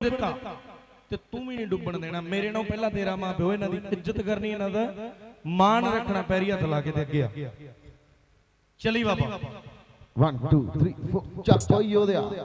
ਦਿੱਤਾ ਤੇ ਤੂੰ ਵੀ ਨਹੀਂ ਡੁੱਬਣ ਦੇਣਾ। ਮੇਰੇ ਨਾਲ ਪਹਿਲਾਂ ਤੇਰਾ ਮਾਂ ਪਿਓ ਇਹਨਾਂ ਦੀ ਇੱਜ਼ਤ ਕਰਨੀ ਇਹਨਾਂ ਦਾ। ਮਾਣ ਰੱਖਣਾ ਪੈਰੀ ਹੱਥ ਲਾ ਕੇ ਤੇ ਅੱਗੇ ਆ। ਚਲੀ ਬਾਬਾ। 1 2 3 4 ਚੱਕ ਓਏ ਯੋਧਿਆ ਅੰਨਾ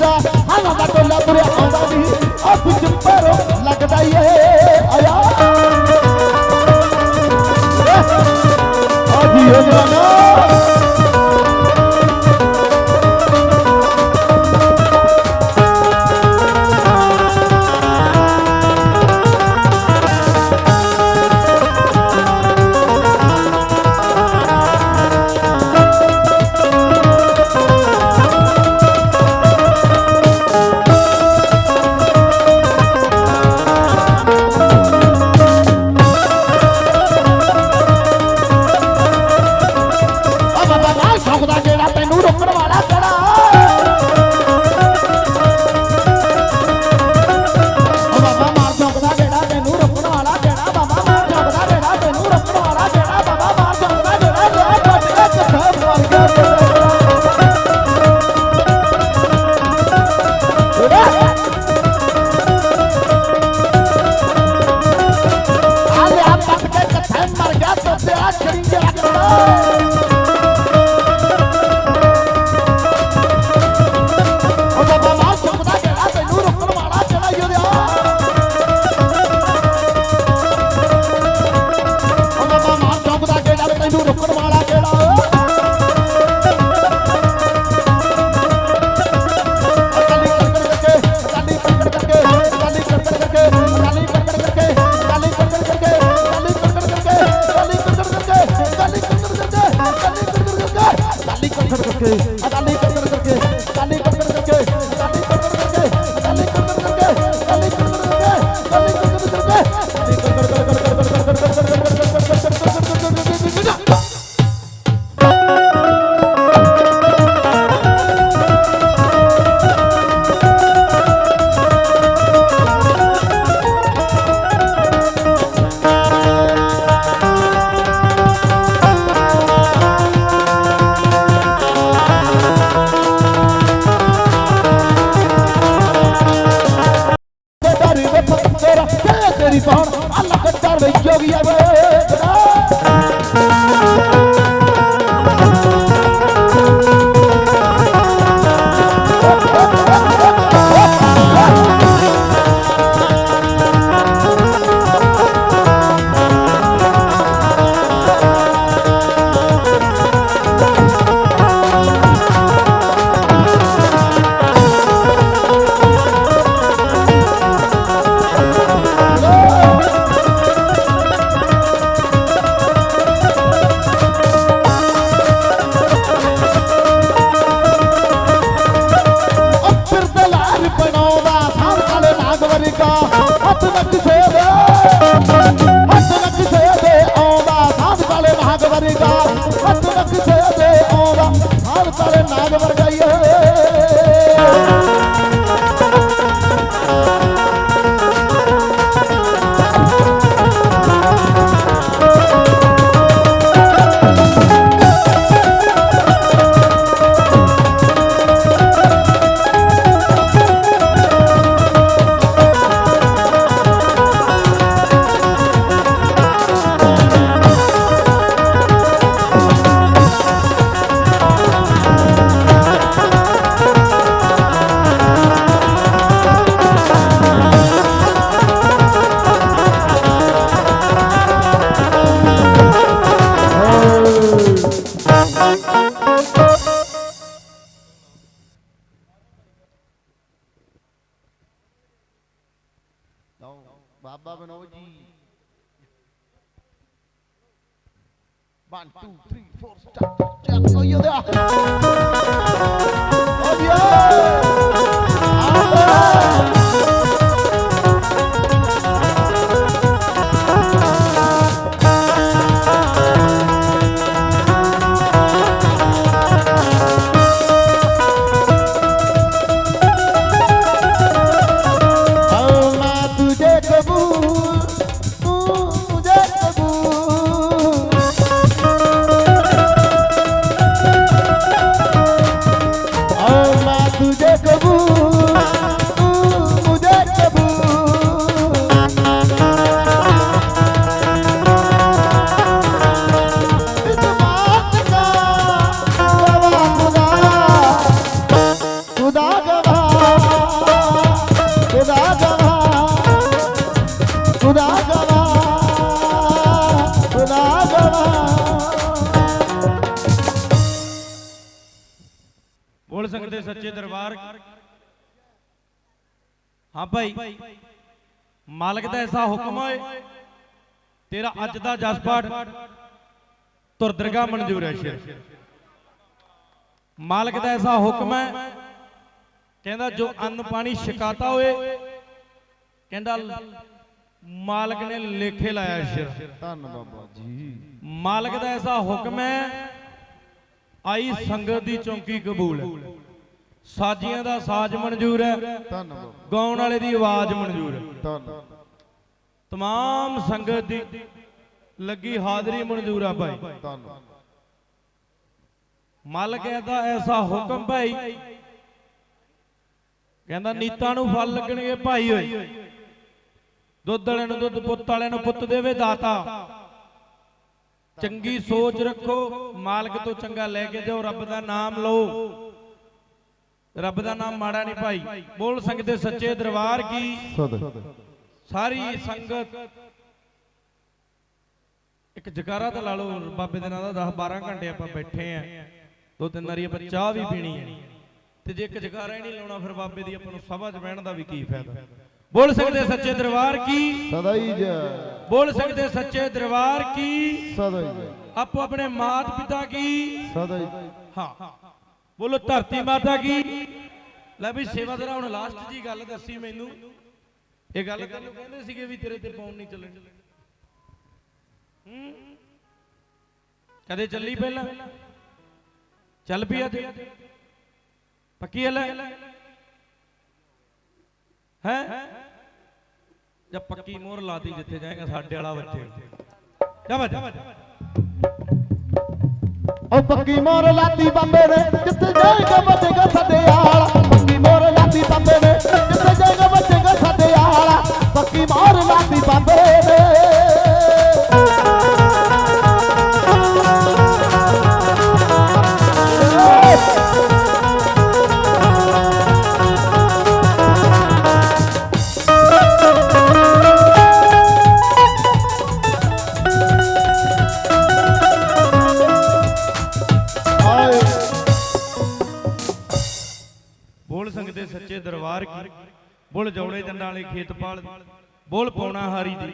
Hang on, that's ਬਾਬਾ ਬਨੋ ਜੀ 1 2 3 4 ਸਟਾਰਟ ਚੱਕ ਕੋਈ ਉਹਦੇ ਬੋਲ ਸਕਦੇ ਸੱਚੇ ਦਰਬਾਰ? ਹਾਂ ਭਾਈ। ਮਾਲਕ ਦਾ ਐਸਾ ਹੁਕਮ ਹੋਏ ਤੇਰਾ ਅੱਜ ਦਾ ਜਸ ਪਾਠ ਤੁਰ ਦਰਗਾਹ ਮਨਜ਼ੂਰ ਹੈ ਸ਼ੇਰ। ਮਾਲਕ ਦਾ ਐਸਾ ਹੁਕਮ ਹੈ ਕਹਿੰਦਾ ਜੋ ਅੰਨ ਪਾਣੀ ਛਕਾਤਾ ਹੋਏ ਕਹਿੰਦਾ ਮਾਲਕ ਨੇ ਲੇਖੇ ਲਾਇਆ ਸ਼ੇਰ। ਧੰਨ ਬਾਬਾ ਜੀ। ਮਾਲਕ ਦਾ ਐਸਾ ਹੁਕਮ ਹੈ ਆਈ ਸੰਗਤ ਦੀ ਚੌਂਕੀ ਕਬੂਲ ਹੈ ਸਾਜੀਆਂ ਦਾ ਸਾਜ਼ ਮਨਜ਼ੂਰ ਹੈ ਧੰਨ ਬਾਬਾ ਗਾਉਣ ਵਾਲੇ ਦੀ ਆਵਾਜ਼ ਮਨਜ਼ੂਰ ਹੈ ਧੰਨ तमाम ਸੰਗਤ ਦੀ ਲੱਗੀ ਹਾਜ਼ਰੀ ਮਨਜ਼ੂਰ ਆ ਭਾਈ ਧੰਨ ਮਾਲਕ ਦਾ ਐਸਾ ਹੁਕਮ ਭਾਈ ਕਹਿੰਦਾ ਨੀਤਾਂ ਨੂੰ ਫਲ ਲੱਗਣਗੇ ਭਾਈ ਓਏ ਦੁੱਧ ਵਾਲਿਆਂ ਨੂੰ ਦੁੱਧ ਪੁੱਤ ਵਾਲਿਆਂ ਨੂੰ ਪੁੱਤ ਦੇਵੇ ਦਾਤਾ ਚੰਗੀ ਸੋਚ ਰੱਖੋ ਮਾਲਕ ਤੋਂ ਚੰਗਾ ਲੈ ਕੇ ਜਾਓ ਰੱਬ ਦਾ ਨਾਮ ਲਓ। ਰੱਬ ਦਾ ਨਾਮ ਮਾੜਾ ਨਹੀਂ ਭਾਈ। ਬੋਲ ਸਕਦੇ ਸੱਚੇ ਦਰਬਾਰ ਕੀ? ਸਾਰੀ ਸੰਗਤ। ਇੱਕ ਜਕਾਰਾ ਤਾਂ ਲਾ ਲਓ ਬਾਬੇ ਦੇ ਨਾਂ ਦਾ 10 12 ਘੰਟੇ ਆਪਾਂ ਬੈਠੇ ਆ। ਦੋ ਤਿੰਨ ਵਾਰੀ ਆਪਾਂ ਚਾਹ ਵੀ ਪੀਣੀ ਹੈ। ਤੇ ਜੇ ਇੱਕ ਜਕਾਰਾ ਹੀ ਨਹੀਂ ਲਾਉਣਾ ਫਿਰ ਬਾਬੇ ਦੀ ਆਪਾਂ ਨੂੰ ਸਭਾ 'ਚ ਬਹਿਣ ਦਾ ਵੀ ਕੀ ਫਾਇਦਾ? ਬੋਲ ਸਕਦੇ ਸੱਚੇ ਦਰਬਾਰ ਕੀ? ਸਦਾ ਹੀ ਜੈ। ਬੋਲ ਸਕਦੇ ਸੱਚੇ ਦਰਬਾਰ ਕੀ? ਸਦਾ ਹੀ ਜੈ। ਆਪੋ ਆਪਣੇ ਮਾਤ ਪਿਤਾ ਕੀ? ਸਦਾ ਹੀ ਹਾਂ। ਬੋਲੋ ਧਰਤੀ ਮਾਤਾ ਕੀ? ਲੈ ਵੀ ਸੇਵਾਦਾਰ ਹੁਣ ਲਾਸਟ ਜੀ ਗੱਲ ਦੱਸੀ ਮੈਨੂੰ। ਇਹ ਗੱਲ ਕਹਿੰਦੇ ਸੀਗੇ ਵੀ ਤੇਰੇ ਤੇ ਫੋਨ ਨਹੀਂ ਚੱਲਣ ਹੂੰ? ਕਦੇ ਚੱਲੀ ਪਹਿਲਾਂ? ਚੱਲ ਪਈ ਅੱਜ ਪੱਕੀ ਗੱਲ ਹੈ? ਜਾਂ ਪੱਕੀ ਮੋਹਰ ਲਾਤੀ ਜਿੱਥੇ ਜਾਏਗਾ ਸਾਡੇ ਵਾਲਾ ਬੱਚੇ ਜਾ ਬੱਜ ਉਹ ਪੱਕੀ ਮੋਰ ਲਾਤੀ ਬੰਬੇ ਨੇ, ਜਿੱਥੇ ਜਾਏਗਾ ਵੱਜੇਗਾ ਸਾਡੇ ਆਲਾ ਪੱਕੀ ਮੋਰ ਲਾਤੀ ਬੰਬੇ ਨੇ, ਜਿੱਥੇ ਜਾਏਗਾ ਵੱਜੇਗਾ ਸਾਡੇ ਆਲਾ ਪੱਕੀ ਮੋਰ ਲਾਤੀ ਬੰਬੇ ਨੇ। ਜੌੜੇ ਜੰਡਾਂ ਵਾਲੇ ਖੇਤ ਪਾਲ ਬੋਲ ਪੌਣਾ ਹਾਰੀ ਦੀ।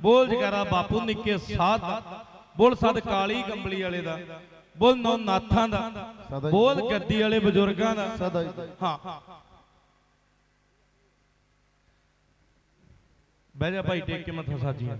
ਬੋਲ ਜਗਾਰਾ ਬਾਪੂ ਨਿੱਕੇ ਸਾਧ ਦਾ। ਬੋਲ ਸਦ ਕਾਲੀ ਕੰਬਲੀ ਵਾਲੇ ਦਾ। ਬੋਲ ਨੌ ਨਾਥਾਂ ਦਾ। ਬੋਲ ਗੱਦੀ ਵਾਲੇ ਬਜ਼ੁਰਗਾਂ ਦਾ। ਹਾਂ। ਬਹਿ ਜਾ ਭਾਈ ਟੇਕ ਕੇ ਮੱਥਾ ਸਾਜੀ